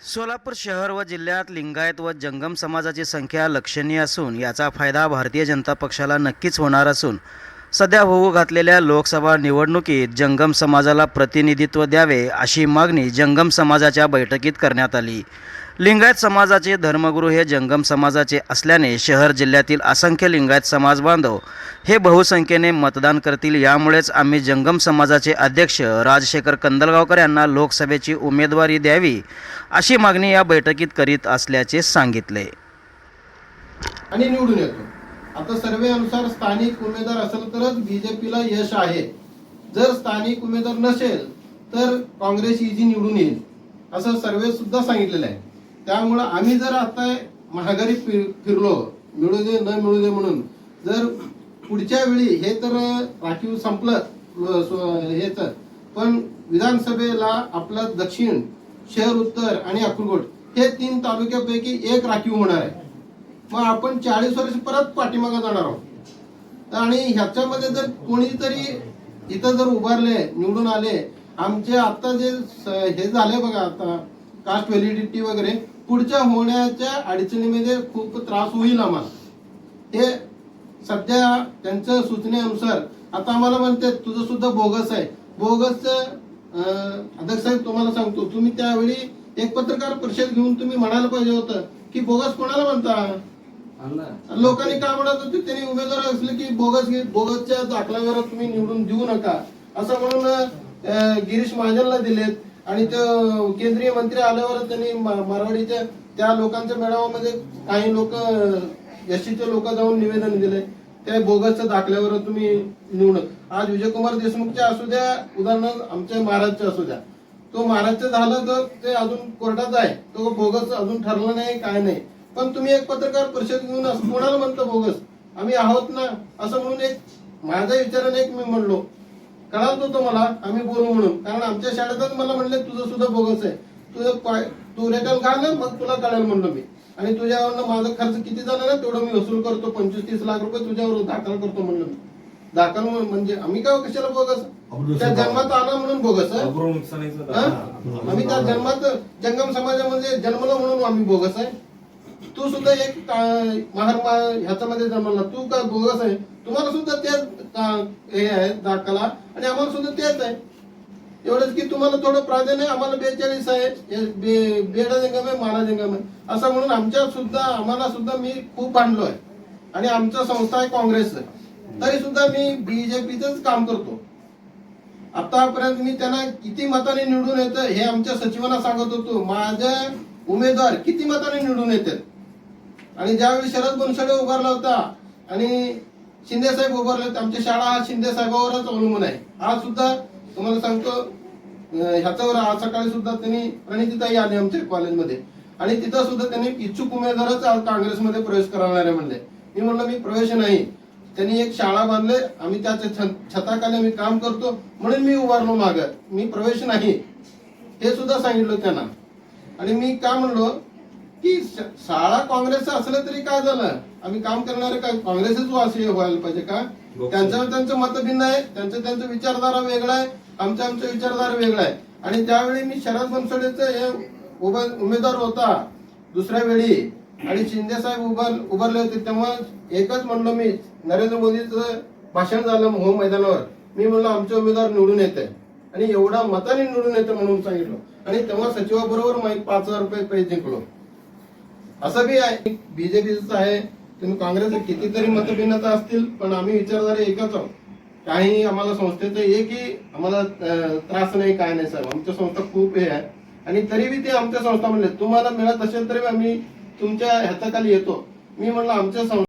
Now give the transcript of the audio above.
सोलापूर शहर व जिल्ह्यात लिंगायत व जंगम समाजाची संख्या लक्षणीय असून याचा फायदा भारतीय जनता पक्षाला नक्कीच होणार असून सध्या होऊ घातलेल्या लोकसभा निवडणुकीत जंगम समाजाला प्रतिनिधित्व द्यावे अशी मागणी जंगम समाजाच्या बैठकीत करण्यात आली. लिंगायत समाजाचे धर्मगुरू हे जंगम समाजाचे असल्याने शहर जिल्ह्यातील असंख्य लिंगायत समाज बांधव हे बहुसंख्येने मतदान करतील. यामुळेच आम्ही जंगम समाजाचे अध्यक्ष राजशेखर कंदलगावकर यांना लोकसभेची उमेदवारी द्यावी अशी मागणी या बैठकीत करीत असल्याचे सांगितले. आणि निवडून येतो. आता सर्वे अनुसार स्थानिक उमेदवार असेल तरच बीजेपीला यश आहे. जर स्थानिक उमेदवार नसेल तर काँग्रेस इजी निवडून येईल. असं सर्वे सुद्धा सांगितलेलं आहे. त्यामुळं आम्ही जर आता महागारी फिर- फिरलो मिळू दे न मिळू दे म्हणून जर पुढच्या वेळी हे तर राखीव संपलं हे तर. पण विधानसभेला आपलं दक्षिण शहर उत्तर आणि अक्कलकोट हे तीन तालुक्यापैकी एक राखीव होणार आहे. मग आपण चाळीस वर्ष परत पाठीमागे जाणार आहोत. आणि ह्याच्यामध्ये जर कोणीतरी इथं जर उभारले निवडून आले आमचे आता जे स- हे झाले बघा आता कास्ट व्हॅलिडिटी वगैरे पुढच्या होण्याच्या अडचणीमध्ये खूप त्रास होईल आम्हाला. हे सध्या त्यांच्या सूचनेनुसार आता आम्हाला म्हणते तुझं सुद्धा बोगस आहे. बोगस अध्यक्ष साहेब तुम्हाला सांगतो तुम्ही त्यावेळी एक पत्रकार परिषद घेऊन तुम्ही म्हणायला पाहिजे होतं की बोगस कोणाला म्हणता? लोकांनी काय म्हणत होते? त्यांनी उमेदवार असले की बोगस बोगसच्या दाखल्यावर तुम्ही निवडून देऊ नका. असं म्हणून गिरीश महाजनला दिलेत. आणि ते केंद्रीय मंत्री आल्यावर त्यांनी मा- मारवाडीच्या त्या लोकांच्या मेळाव्यामध्ये काही लोक एसटीचे लोक जाऊन निवेदन दिले त्या बोगसच्या दाखल्यावर तुम्ही निवडून आज विजयकुमार देशमुखच्या असू द्या उदाहरणार्थ आमच्या महाराजच्या असू द्या. तो महाराजचं झालं तर ते अजून कोर्टात आहे. तो बोगस अजून ठरला नाही काय नाही. पण तुम्ही एक पत्रकार परिषद घेऊन असं कोणाला म्हणतो बोगस? आम्ही आहोत ना असं म्हणून एक माझ्या विचाराने एक मी म्हणलो. कळाल तो मला आम्ही बोलू म्हणून. कारण आमच्या शाळेतच मला म्हणले तुझं सुद्धा बोगस आहे. तुझं तू रेटल घाल ना मग तुला कळेल म्हणलो मी. आणि तुझ्यावरनं माझा खर्च किती झाला ना तेवढं मी वसूल करतो. पंचवीस तीस लाख रुपये तुझ्यावर दाखल करतो म्हणलं मी. दाखल म्हण- म्हणजे आम्ही काय कशाला बोगस? त्या जन्मात आला म्हणून बोगस. आम्ही त्या जन्मात जंगम समाजामध्ये जन्मलो म्हणून आम्ही बोगस आहे. तू सुद्धा एक का- महार मा- ह्याच्यामध्ये तू का बोगस आहे? तुम्हाला सुद्धा तेच हे आहे दाखला. आणि आम्हाला सुद्धा तेच आहे. एवढंच की तुम्हाला थोडं प्राधान्य आहे, आम्हाला बेचाळीस आहे. बे- बेडा जंगम आहे माला जंगम आहे. असं म्हणून आमच्या सुद्धा आम्हाला सुद्धा मी खूप भांडलो आहे. आणि आमचा संस्था आहे काँग्रेस. तरी सुद्धा मी बीजेपीचंच काम करतो. आतापर्यंत मी त्यांना किती मताने निवडून येतं हे आमच्या सचिवांना सांगत होतो. माझ्या उमेदवार किती मताने निवडून येतात आणि ज्यावेळी शरद बनसोडे उभारला होता आणि शिंदे साहेब उभारले होते शाळा हा शिंदे साहेबावरच अवलंबून आहे. आज सुद्धा तुम्हाला सांगतो ह्याच्यावर आज सकाळी सुद्धा त्यांनी प्रणितीताई आली आमच्या कॉलेजमध्ये. आणि तिथं सुद्धा त्यांनी इच्छुक उमेदवारच आज काँग्रेसमध्ये प्रवेश करणार म्हणले. मी म्हणलं मी प्रवेश नाही. त्यांनी एक शाळा बांधले आम्ही त्याच्या छताखाली मी काम करतो म्हणून मी उभारलो माग. मी प्रवेश नाही. हे सुद्धा सांगितलं त्यांना. आणि मी काय म्हणलो की शाळा काँग्रेसचं असलं तरी काय झालं? आम्ही काम करणारे काय काँग्रेसच वासी व्हायला पाहिजे का? त्यांचं त्यांचं मत भिन्न आहे त्यांचं त्यांचं विचारधारा वेगळा आहे आमचं आमचं विचारधारा वेगळा आहे. आणि त्यावेळी मी शरद बनसोडेचं हे उभा- उमेदवार होता दुसऱ्या वेळी. आणि शिंदे साहेब उभार उभारले होते तेव्हा एकच म्हणलो मी नरेंद्र मोदीचं भाषण झालं हो मैदानावर. मी म्हणलो आमचे उमेदवार निवडून येते. आणि एवढा मताने निवडून येतो म्हणून सांगितलं. आणि तेव्हा सचिवाबरोबर पाच हजार रुपये पैसे जिंकलो. असं बी आहे. बीजेपीच आहे. तुम्ही काँग्रेस कितीतरी मतभिन्नता असतील पण आम्ही विचारधारे एकच आहोत. काही आम्हाला संस्थेचं एकही आम्हाला त्रास नाही काय नाही साहेब. आमच्या संस्था खूप हे आहे. आणि तरी बी ते आमच्या संस्था म्हणले तुम्हाला मिळत असेल तरी आम्ही तुमच्या ह्याच्याखाली येतो. मी म्हणलं आमच्या संस्था